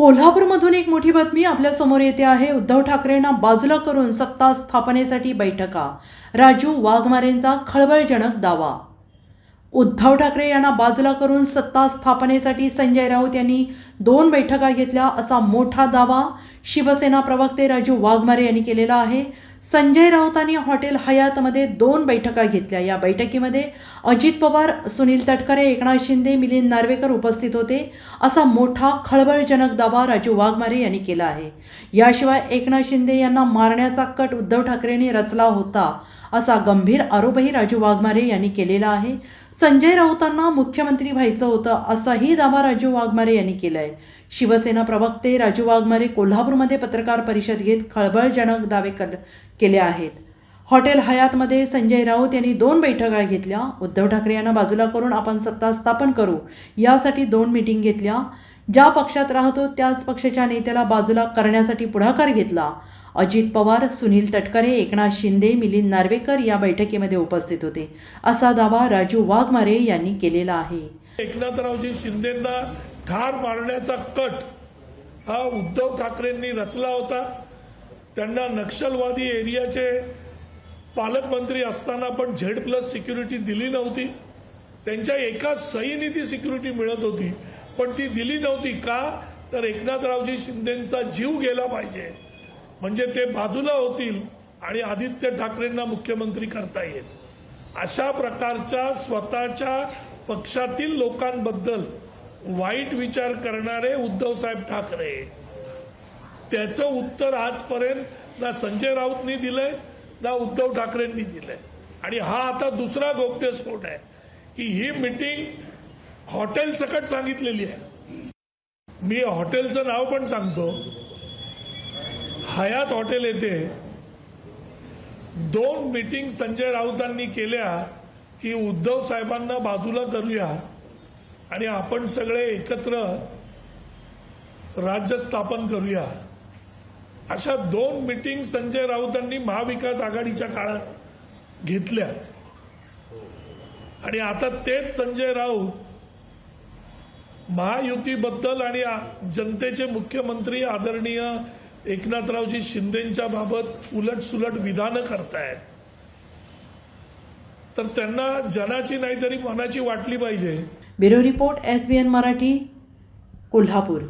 कोल्हापूरमधून एक मोठी बातमी आपल्यासमोर येते आहे. उद्धव ठाकरेंना बाजूला करून सत्ता स्थापनेसाठी बैठका. राजू वाघमारेंचा खळबळजनक दावा. उद्धव ठाकरे यांना बाजूला करून सत्ता स्थापनेसाठी संजय राऊत यांनी दोन बैठका घेतल्या असा मोठा दावा शिवसेना प्रवक्ते राजू वाघमारे यांनी केलेला आहे. संजय राऊतांनी हॉटेल हयातमध्ये दोन बैठका घेतल्या. या बैठकीमध्ये अजित पवार सुनील तटकरे एकनाथ शिंदे मिलिंद नार्वेकर उपस्थित होते असा मोठा खळबळजनक दावा राजू वाघमारे यांनी केला आहे. याशिवाय एकनाथ शिंदे यांना मारण्याचा कट उद्धव ठाकरेंनी रचला होता असा गंभीर आरोपही राजू वाघमारे यांनी केलेला आहे. संजय राऊतांना मुख्यमंत्री व्हायचं होतं असाही दावा राजू वाघमारे यांनी केला आहे शिवसेना प्रवक्ते राजू वाघमारे कोल्हापूरमध्ये पत्रकार परिषद घेत खळबळजनक दावे कर केले आहेत. हॉटेल हयातमध्ये संजय राऊत यांनी दोन बैठका घेतल्या. उद्धव ठाकरे यांना बाजूला करून आपण सत्ता स्थापन करू. यासाठी दोन मीटिंग घेतल्या. ज्या पक्षात राहतो त्याच पक्षाच्या नेत्याला बाजूला करण्यासाठी पुढाकार घेतला. अजित पवार सुनील तटकरे एकनाथ शिंदे मिलिंद नार्वेकर या बैठकीमध्ये उपस्थित होते. असा दावा राजू वाघमारे यांनी केलेला आहे. एकनाथरावजी शिंदेंना ठार मारण्याचा कट हा उद्धव ठाकरेंनी रचला होता. त्यांना नक्षलवादी एरियाचे पालकमंत्री असताना पण झेड प्लस सिक्युरिटी दिली नव्हती. त्यांच्या एका सहीने ती सिक्युरिटी मिळत होती पण ती दिली नव्हती का? तर एकनाथरावजी शिंदेंचा जीव गेला पाहिजे. म्हणजे ते बाजूला होतील आणि आदित्य ठाकरेंना मुख्यमंत्री करता येईल. अशा प्रकारच्या स्वतःच्या पक्षातील लोकांबद्दल वाईट विचार करणारे उद्धवसाहेब ठाकरे. त्याचं उत्तर आजपर्यंत ना संजय राऊतनी दिलंय ना उद्धव ठाकरेंनी दिलंय. आणि हा आता दुसरा गोप्यस्फोट आहे. की ही मिटिंग हॉटेल सकट सांगितलेली आहे. मी हॉटेलचं नाव पण सांगतो. हयात हॉटेल येथे दोन मीटिंग संजय राऊतांनी केल्या की उद्धव साहेबांना बाजूला करूया आणि आपण सगळे एकत्र राज्य स्थापन करूया. अशा दोन मीटिंग संजय राऊतांनी महाविकास आघाडीच्या काळात घेतल्या. आणि आता तेच संजय राऊत महायुतीबद्दल आणि जनतेचे मुख्यमंत्री आदरणीय एकनाथरावजी शिंदेच्या बाबत उलट सुलट विधानं करतायत. तर त्यांना जनाची नाहीतरी मनाची वाटली पाहिजे. Bureau report S B N Marathi Kolhapur.